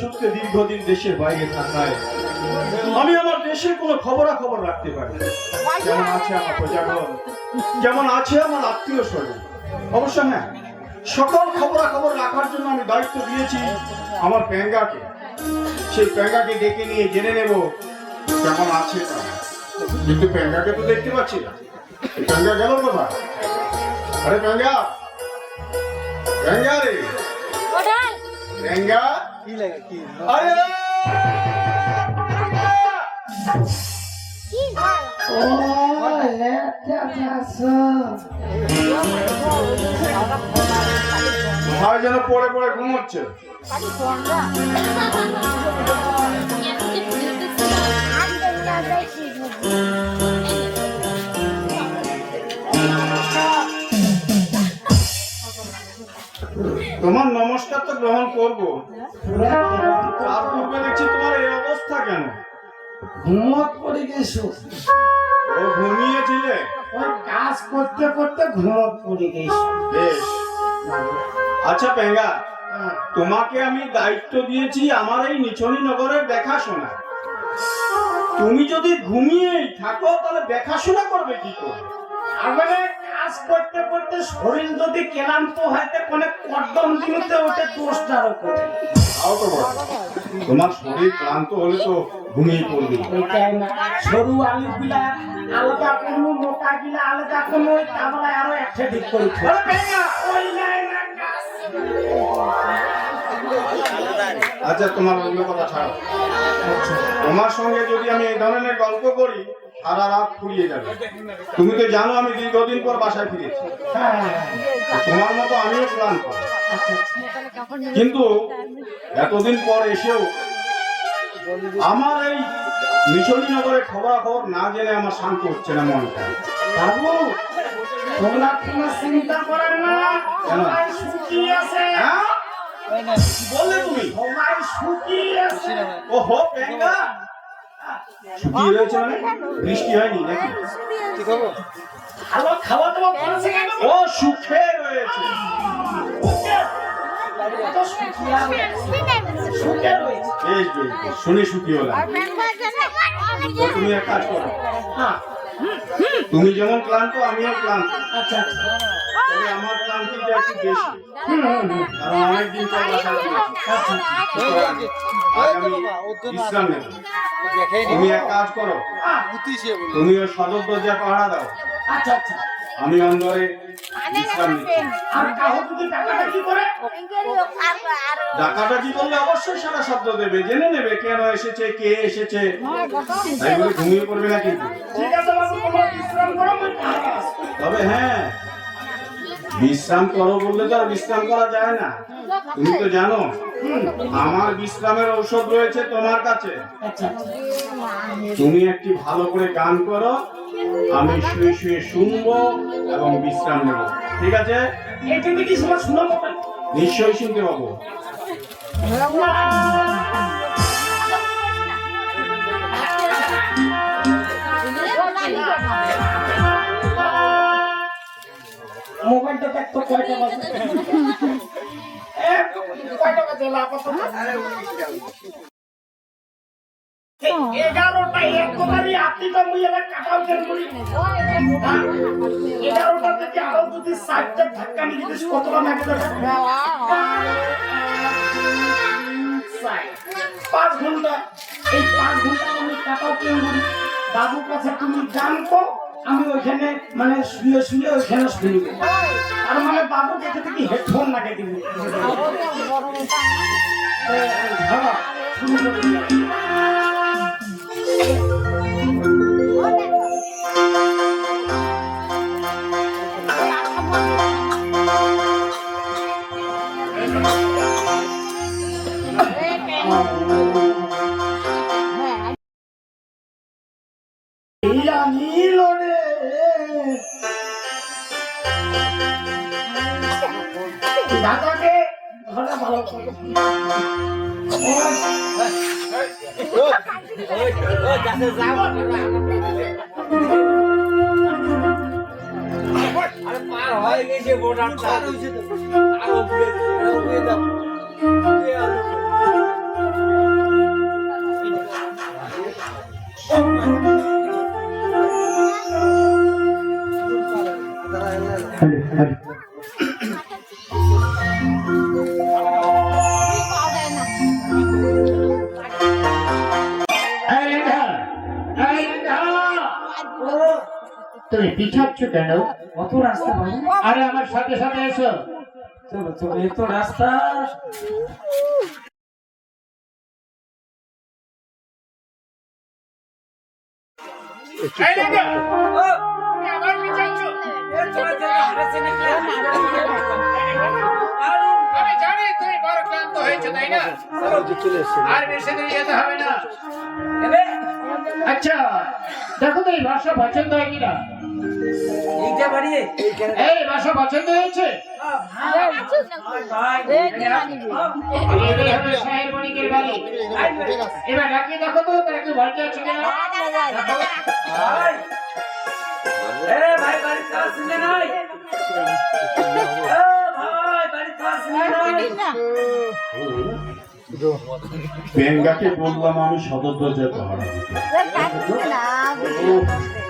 সূত্রে দীর্ঘদিন দেশের বাইরে থাকায় আমি আমার দেশের কোনো খবরাখবর রাখতে পারি যেমন আছে আমার প্রজাগণ যেমন আছে আমার আত্মীয় স্বজন। অবশ্য হ্যাঁ সকল খবরাখবর রাখার জন্য আমি দায়িত্ব দিয়েছি আমার প্যাঙ্গাকে। সেই প্যাঙ্গাকে ডেকে নিয়ে জেনে নেব কেমন আছে। কিন্তু প্যাঙ্গাকে তো দেখতে পাচ্ছি না। প্যাঙ্গা গেল কোথায়? আরে প্যাঙ্গা প্যাঙ্গা রে। প্যাঙ্গা? কি লাগে কি? আরে! ভাই যেন পড়ে পড়ে ঘুমোচ্ছে। তোমার নমস্কার তো গ্রহণ করব। তার পূর্বে দেখছি তোমার এই অবস্থা কেন? ঘুমত পড়ে গেছো? ও ঘুমিয়েছিলে? ওই কাজ করতে করতে ঘুমত পড়ে গেছো। বেশ। আচ্ছা পেঙ্গা তোমাকে আমি দায়িত্ব দিয়েছি আমার এই নিচনি নগরের দেখাশোনা। তুমি যদি ঘুমিয়েই থাকো তাহলে দেখাশোনা করবে কি করে? আমাদের কাজ করতে করতে শরীর যদি ক্লান্ত হয় তো কোনো কদম দিনতে ওটা দোষটারও করে তাও তো বলো। তোমার শরীর ক্লান্ত হলে তো ঘুমিয়ে পড়বে। ওইটাই না। সরু আলু গুলা আলাদা কোনো মোটা গিলা আলাদা কোনো তারপরে আরও একটা ঠিক করে ওই নাই না কাজ। আচ্ছা তোমার অন্য কথা ছাড়ো। তোমার সঙ্গে যদি আমি এই ধরনের গল্প করি সারা রাত ফুরিয়ে যাবে। তুমি তো জানো আমি দীর্ঘদিন পর বাসায় ফিরেছি। হ্যাঁ তোমার মতো আমিও ক্লান্ত কিন্তু এতদিন পর এসেও আমার এই মিশনী নগরের খবরাখবর না জেনে আমার শান্ত হচ্ছে না মনটা বাবু তোমরা কোনো চিন্তা করেন না। সুখী আছে। হ্যাঁ? বললে তুমি? সবাই সুখী আছে ও হো পেঙ্গা শুকিয়ে রয়েছে মানে? বৃষ্টি হয়নি নাকি? কি খবর? ভালো খাওয়া কেন ও সুখে রয়েছে। শুনে হলাম তুমি এক কাজ করো। হ্যাঁ। তুমি যেমন ক্লান্ত আমিও ক্লান্ত। আচ্ছা আচ্ছা। তবে আমার ক্লান্তিটা একটু বেশি হুম, হুম, হুম। কারণ অনেকদিন পর বাসায় আমি বিশ্রাম নেব তুমি এক কাজ করো আহ, উতিসে বলি তুমি ওই সদর দরজা পাহারা দাও আচ্ছা আচ্ছা আমি অন্দরে বিশ্রাম নিচ্ছি টাকাটা কি ডাকাটা কি করলে অবশ্যই সারা শব্দ দেবে জেনে নেবে কেন এসেছে কে এসেছে তাই বলে ঘুমিয়ে পড়বে না কিন্তু ঠিক আছে বাবু বিশ্রাম করো আমি পাহারা আছি। তবে হ্যাঁ বিশ্রাম করো বললে তো আর বিশ্রাম করা যায় না। তুমি তো জানো আমার বিশ্রামের ঔষধ রয়েছে তোমার কাছে। তুমি একটি ভালো করে গান করো আমি শুয়ে শুয়ে শুনব এবং বিশ্রাম নেব। ঠিক আছে? নিশ্চয়ই শুনতে পাবো। মোবাইলটা দেখতো কয়টা বাজে। কয়টা বাজে এগারোটা একবারই আত্মীয়টা মুই এবার কাটাও কেন করি? এগারোটা থেকে আরও যদি চারটা ধাক্কা নিয়ে দিস কতটা লাগে দেখো? পাঁচ ঘণ্টা। এই পাঁচ ঘণ্টা আমি কাটাও কেন করি বাবুর কাছে তুমি কর আমি ওইখানে মানে শুয়ে শুয়ে ওইখানে শুনি আর মানে বাবু দেখে থেকে হেডফোন লাগিয়ে দিব। কেন? কত রাস্তা আরে আমার সাথে সাথে এসো। চলো চলো এই তো রাস্তা। আমি জানি তুমি বড় ক্লান্ত হয়েছো তাই না? আর বেশি দূর যেতে হবে না। আচ্ছা দেখো তো এই ভাষা পছন্দ হয় কিনা? এইটা বাড়িয়ে এই ভাষা পছন্দ হয়েছে? এটাই হবে সাহেব বণিকের বাড়ি। এবার ডাকিয়ে দেখো তো তারা কি ভয় আছে কিনা? ভাই। এ ভাই নাই? এ ভাই বাড়িতে আসলে নাই? বেঙ্গাকে বললাম আমি সদর দরজায় দিতে।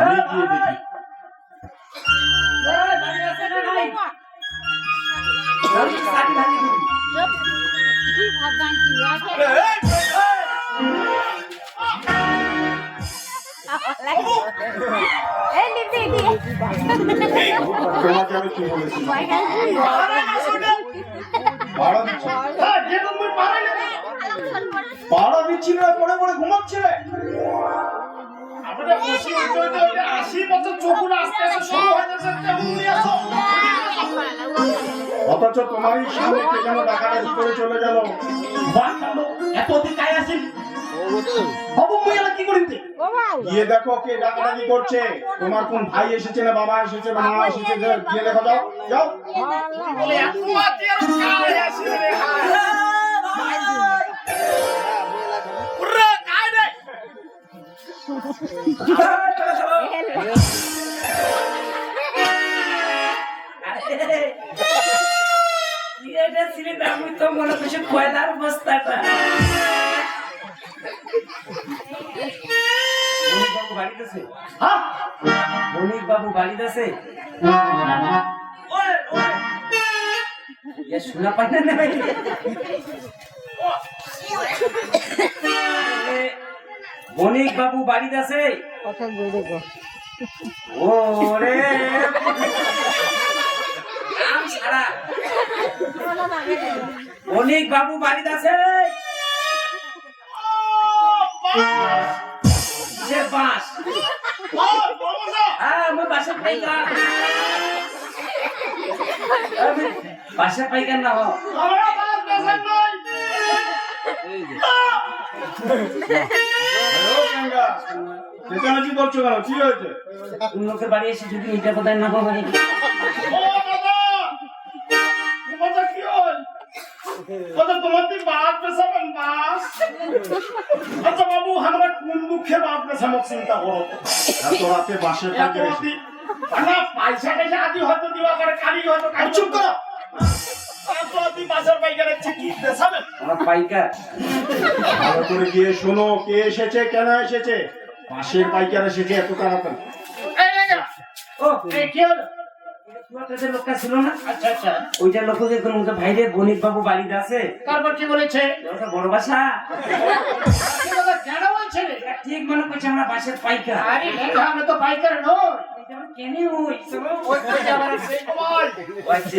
আমি গিয়ে দেখি। নাই? আমি সারি ভাঙি অথচ তোমারই সামনে কে যেন ডাকাডাকি করে চলে গেল। এত গিয়ে দেখো কে ডাকাডাকি করছে। তোমার কোন ভাই এসেছে না বাবা এসেছে না মা এসেছে গিয়ে দেখো যাও যাও। এটা ছিলি আমি তো মনে করছি কয়লার বস্তাটা বণিক বাবু বাড়িতে আছে শোনা পাই না বণিক বাবু বাড়িতে আছে? ওরে আম সারা অনেক বাবু বাড়িতে আছে? সে বাস? হ্যাঁ আমি বাসে পাইকার। আমি বাসে পাইকার না হো। হ্যালো গঙ্গা বাস আচ্ছা বাবু আমরা কোন বাদ পেছাবো চিন্তা বাসের ফাঁকে না পয়সা পয়সা আদি হয়তো দিবা করে কালি হয়তো চুপ করো। ভালো করে গিয়ে শোনো কে এসেছে কেন এসেছে? পাশের পাইকার এসেছে এত তাড়াতাড়ি। আচ্ছা আচ্ছা। ওইটা ভাইরে বণিক বাবু বাড়িতে আছে। তারপর কি বলেছে? বড় বাসা। কেন বলছে রে? ঠিক মনে করছে আমরা বাসের পাইকার। আরে আমরা তো পাইকার আমরা কেনে হই ওই ওই যাবার আছে।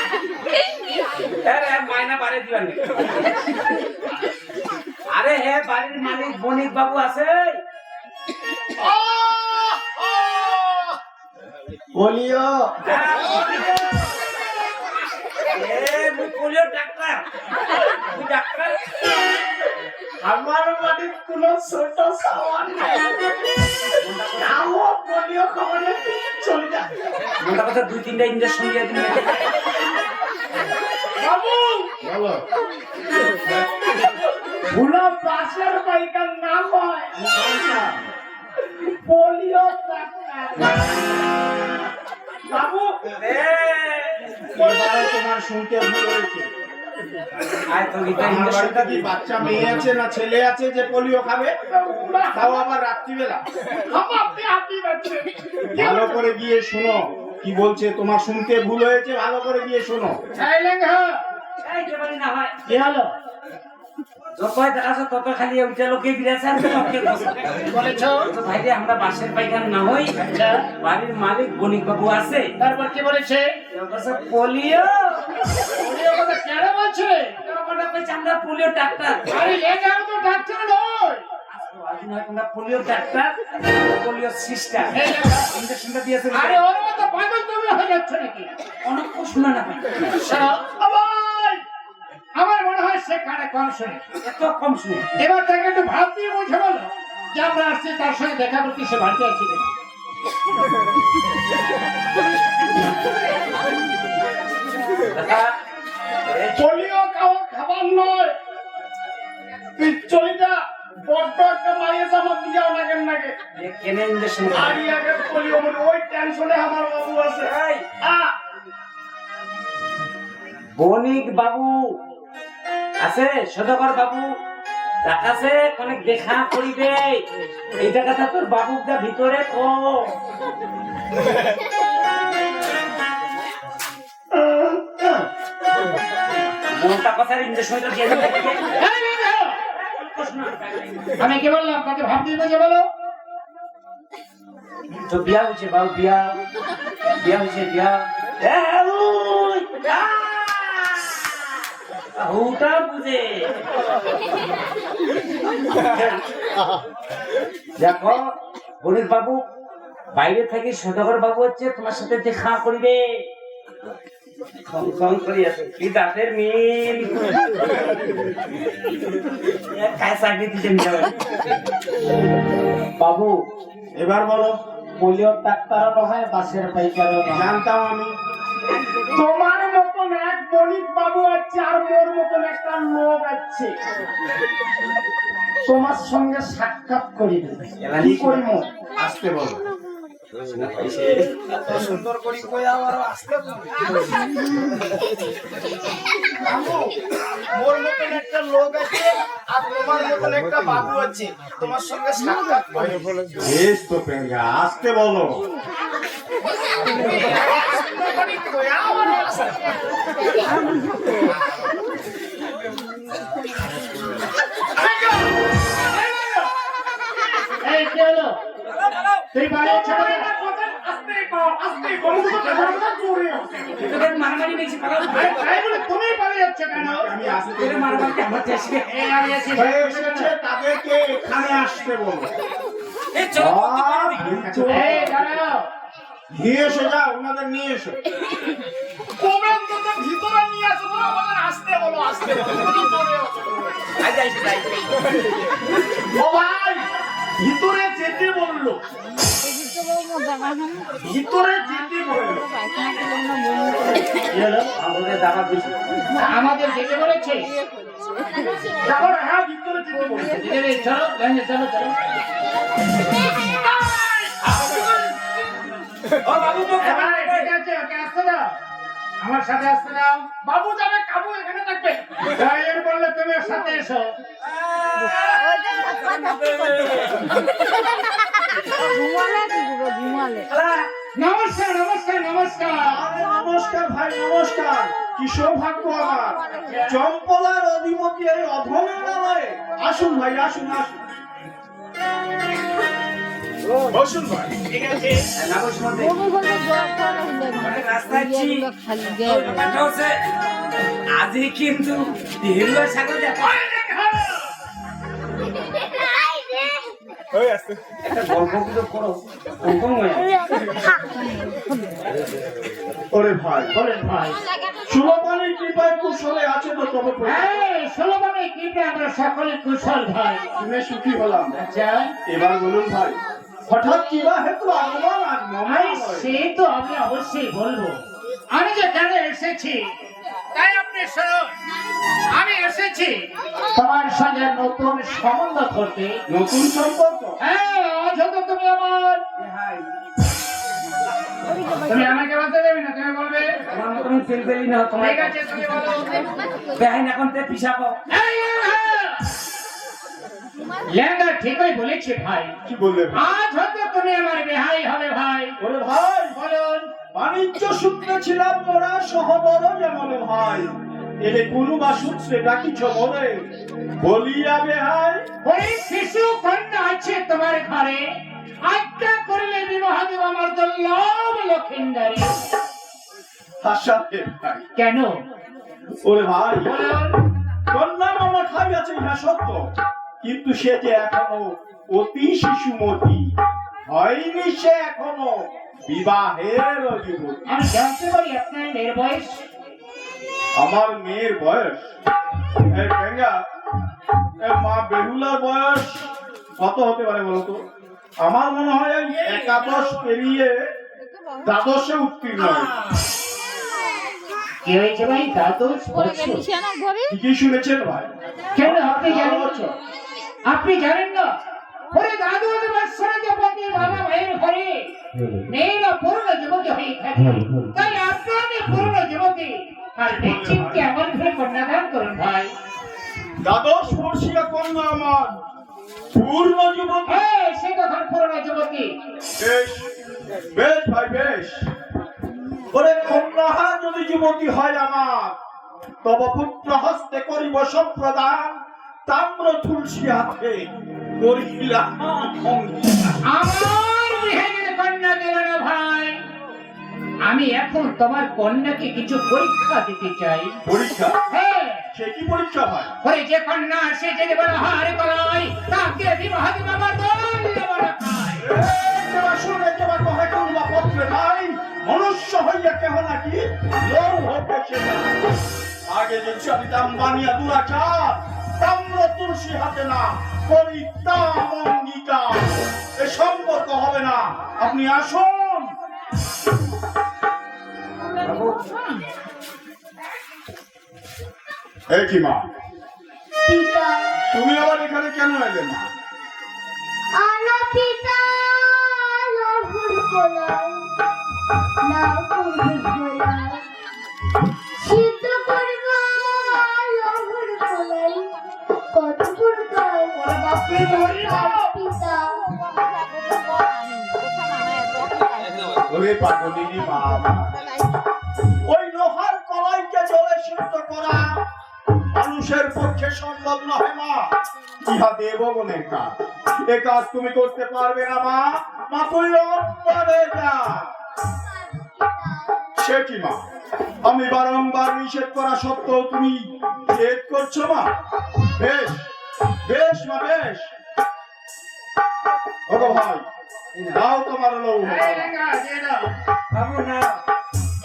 মাইনা বাড়ি দিবেন। আরে হে বাড়ির মালিক বণিক বাবু আছে। হ্যাঁ, বলিও। Polio doctor. ডাক্তার। আমার বাড়ির কোনো ছোট সামান খবরে চলে মোটা কথা দুই তিনটা ইঞ্জেকশন দিয়ে দিন বলো ভুলো পাশের বাইকার নাম হয়। পোলিও বাবু। তোমার শুনতে ভুল হয়েছে বাচ্চা মেয়ে আছে না ছেলে আছে যে পোলিও খাবে? তাও আবার রাত্রিবেলা। ভালো করে গিয়ে শোনো। কি বলছে? তোমার শুনতে ভুল হয়েছে ভালো করে গিয়ে শোনো। হয় কি হলো? খালি লোকে আমরা বাসের পাইকার না হই আচ্ছা। বাড়ির মালিক বণিক বাবু আছে। তারপর কি বলেছে? পোলিও? পোলিও কথা কেন বলছে? কেউ বলে, কইছে, আমরা পোলিও ডাক্তার। আরে তো নয় পোলিও ডাক্তার পোলিও সিস্টার। ইঞ্জেকশনটা দিয়েছে। আরে ওর মতো হয়ে যাচ্ছে নাকি? অনেক শোনা না আমার মনে হয় সে কানে কম শুনে, এত কম শুনে। এবার তাকে একটু ভাব দিয়ে বুঝে বলো যে আমরা আসছি তার সঙ্গে দেখা করতে, সে বাড়িতে আছে পোলিও খাওয়ার খাবার নয়। তুই চলিটা বড্ড একটা মারিয়ে আমার দিয়াও নাগের নাগে। কেনে ইঞ্জেকশন আরি আগে পোলিও বলে ওই টেনশনে আমার বাবু আছে। আ! বণিক বাবু আছে? সদাগর বাবু অনেক দেখা করিবে? এইটা কথা তোর বাবুটা ভিতরে কো। মোটা কথার ইঞ্জেকশনটা দিয়ে দিতে এই নে, নে। আমি কি বললাম? তাকে ভাব দিয়ে বুঝে বলো। তো বিয়া হচ্ছে বাবু, বিয়া। বিয়া হচ্ছে বিয়া। দেখো গণিত বাবু, বাইরে থেকে সদাগর বাবু হচ্ছে তোমার সাথে দেখা করিবে। খন খন করি আছে। কি দাঁতের মিল? এ, চাকরি দিতেন বাবু এবার বলো পোলিও ডাক্তারও নয় বাসের পাইকারও জানতাম আমি। তোমার মতন এক বণিক বাবু আছে আর মোর মতন একটা লোক আছে। তোমার সঙ্গে সাক্ষাৎ করিবে কি করিব? আসতে বলো। সুন্দর করি কই আমার আসতে মোর মতন একটা লোক আছে আর তোমার মতন একটা বাবু আছে তোমার সঙ্গে বেশ তো পেঙ্গা আসতে বলো এই মারামারি বলে তুমি বাড়ি যাচ্ছ কেন? আমি আসতে মারামারি আমার দেশে এসেছে তাদেরকে এখানে আসতে বলো। নিয়ে এসো যাও ওনাদের নিয়ে এসো। ভিতরে নিয়ে আসো আমাদের আসতে বলো আসতে বলো। ও ভাই! ভিতরে যেতে বলল। ভিতরে যেতে বলল। আমাদের দাদা বেশি আমাদের যেতে বলেছে? তারপর হ্যাঁ ভিতরে যেতে বলেছে। চলো চলো চলো। ও বাবু তো এবার আছে ওকে আসতে দাও। আমার সাথে আসতে দাও। বাবু যাবে কাবু এখানে থাকবে। ডাইলের বললে তুমি ওর সাথে এসো। নমস্কার নমস্কার নমস্কার। নমস্কার ভাই নমস্কার। কি সৌভাগ্য আমার। চম্পলার অধিপতি এই অধমের আসুন ভাই আসুন আসুন। বসুন ঠিক আছে। আজই কিন্তু হিরুয়া সাগর দেখা ওই আসতে একটা গল্পগুলো করো। কম ওরে ভাই বলেন ভাই। সুলতানের কৃপায় কুশলে আছে তো তবে প্রজা। এই আমরা সকলে কুশল ভাই। শুনে সুখী হলাম। আচ্ছা। এবার বলুন ভাই হঠাৎ কিবা হেতু আগমন হয়। সে তো আমি অবশ্যই বলব। আমি যে কেন এসেছি তাই আপনি শুনুন। আমি এসেছি তোমার সঙ্গে নতুন সম্বন্ধ করতে। নতুন সম্পর্ক? হ্যাঁ হয়তো তুমি আমার। তুমি আমাকে বলতে দেবে না তুমি বলবে? আমার মতন তেল না তোমার ঠিক আছে তুমি বলো। বেহাইন এখন তে পিছাবো লেঙ্গা ঠিকই বলেছে ভাই। কি বললে? আজ হয়তো তুমি আমার বেহাই হবে ভাই। ওরে ভাই বলুন। বাণিজ্য সূত্রে ছিলাম মোরা সহদর যেমন ভাই। এলে কোনো বা সূত্রে ডাকিছ মনে বলিয়া বেহাই ওই শিশু কন্যা আছে তোমার ঘরে। আজ্ঞা করলে বিবাহ দেব আমার দুর্লভ লক্ষিন্দারি। হাসাতে ভাই। কেন? ওরে ভাই বলুন। কন্যা মামা খাই আছে ইহা সত্য। কিন্তু সে যে এখনও অতি শিশুমতি হয়নি সে এখনও বিবাহের যুবতী আমি জানতে পারি আপনার মেয়ের বয়স? আমার মেয়ের বয়স? এই ঠেঙ্গা মা বেহুলার বয়স কত হতে পারে বলতো আমার মনে হয় একাদশ পেরিয়ে দ্বাদশে উত্তীর্ণ। কি হয়েছে ভাই? দ্বাদশ বছর? ঠিকই শুনেছেন ভাই। কেন? আপনি জানেন বছর। আপনি জানেন না? ওরে দ্বাদশ বছরে যুবতী বাবা ভাইয়ের ঘরে মেয়েরা পূর্ণ যুবতী হয়ে থাকে। তাই আপনাদের পূর্ণ যুবতী আর নিশ্চিতকে এমন করে কন্যাদান করুন ভাই। দ্বাদশ বর্ষীয় কন্যা আমার। পূর্ণ যুবক হ্যাঁ সে তখন পূর্ণ যুবতী। বেশ বেশ ভাই বেশ। ওরে কন্যাহা যদি যুবতী হয় আমার তব পুত্র হস্তে করিব সম্প্রদান। তাম্র তুলসী করিলাম আমার কন্যা দিল না ভাই। আমি এখন তোমার কন্যাকে কিছু পরীক্ষা দিতে চাই। পরীক্ষা? হ্যাঁ সে কি পরীক্ষা ওরে যে কন্যা আসে যদি বলা হার তাকে বিবাহ দিব আমার দল বলা খায় একেবারে শুনে একেবারে কহে করবা পত্রে নাই মনুষ্য হইয়া কেহ নাকি। আগে যে চলিতাম বানিয়া দুরাচার তাম্র তুলসী হাতে না করিতাম অঙ্গীকার। এ সম্পর্ক হবে না। আপনি আসুন। কি মা? তুমি আবার এখানে কেন এলে মা না ওই লোহার কলাইকে জলে সিদ্ধ করা মানুষের পক্ষে সম্ভব মা। ইহা দেবগণের কাজ। এ কাজ তুমি করতে পারবে না মা। মা, তুই সে কি মা? আমি বারংবার নিষেধ করা সত্ত্বেও তুমি জেদ করছ মা? বেশ। বেশ মা বেশ। ওগো ভাই দাও তোমার লৌহ। এই লেঙ্গা, দিয়ে দাও। বাবু না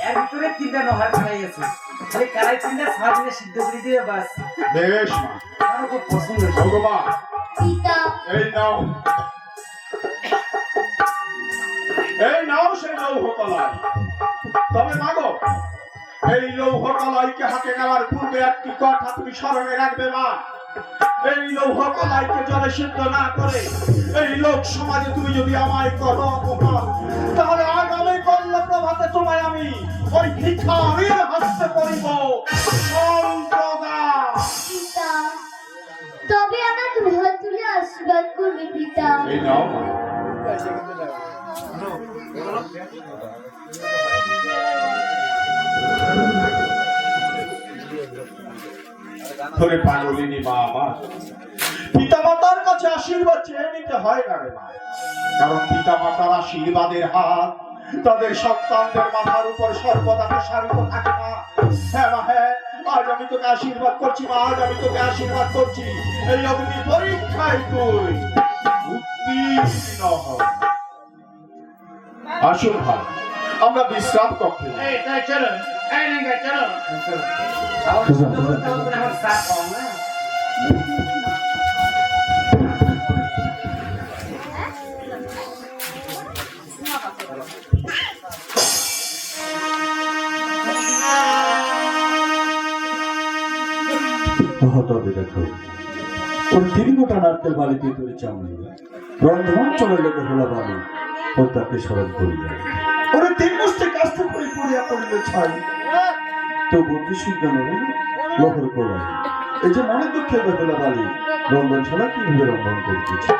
এর ভিতরে তিনটা নহর কালাই আছে। খালি কালাই তিনটা সাজিয়ে সিদ্ধ করে দিয়ে বাস। বেশ মা। আমার খুব পছন্দ হয়েছে। ভগবান পিতা এই নাও। এই নাও সেই লৌহ কলাই তবে মাগো এই লৌহ কলাইকে হাতে নেওয়ার পূর্বে একটি কথা তুমি স্মরণে রাখবে মা। এই লৌহ কলাইকে জলে সিদ্ধ না করে এই লোক সমাজে তুমি যদি আমায় করো অপমান তাহলে আগামী কল্য প্রভাতে তোমায় আমি ওই ভিখারির হস্তে করিব সম্পদা পিতা তবে আমার দুহাত তুলে আশীর্বাদ করবে পিতা। এই নাও মা। ধরে পাগলিনী মা আমার। পিতা মাতার কাছে আশীর্বাদ চেয়ে নিতে হয় না রে মা। কারণ পিতা মাতার আশীর্বাদের হাত তাদের সন্তানদের মাথার উপর সর্বদা প্রসারিত থাকে না হ্যাঁ মা হ্যাঁ আজ আমি তোকে আশীর্বাদ করছি মা, আজ আমি তোকে আশীর্বাদ করছি। এই অগ্নি পরীক্ষায় তুই উত্তীর্ণ আসুন ভাই, আমরা বিশ্রাম কক্ষে তবে দেখো ওর নারকেল বালিতে তৈরি চামড়ি রন্ধন চলে। লোকে স্মরণ করি যায় ওরে তিন মুষ্টি তো বুদ্ধি সিদ্ধান্ত লহর করাই এই যে মনে দুঃখে বেহলা বালি রন্ধন ছাড়া কীভাবে রন্ধন করতেছে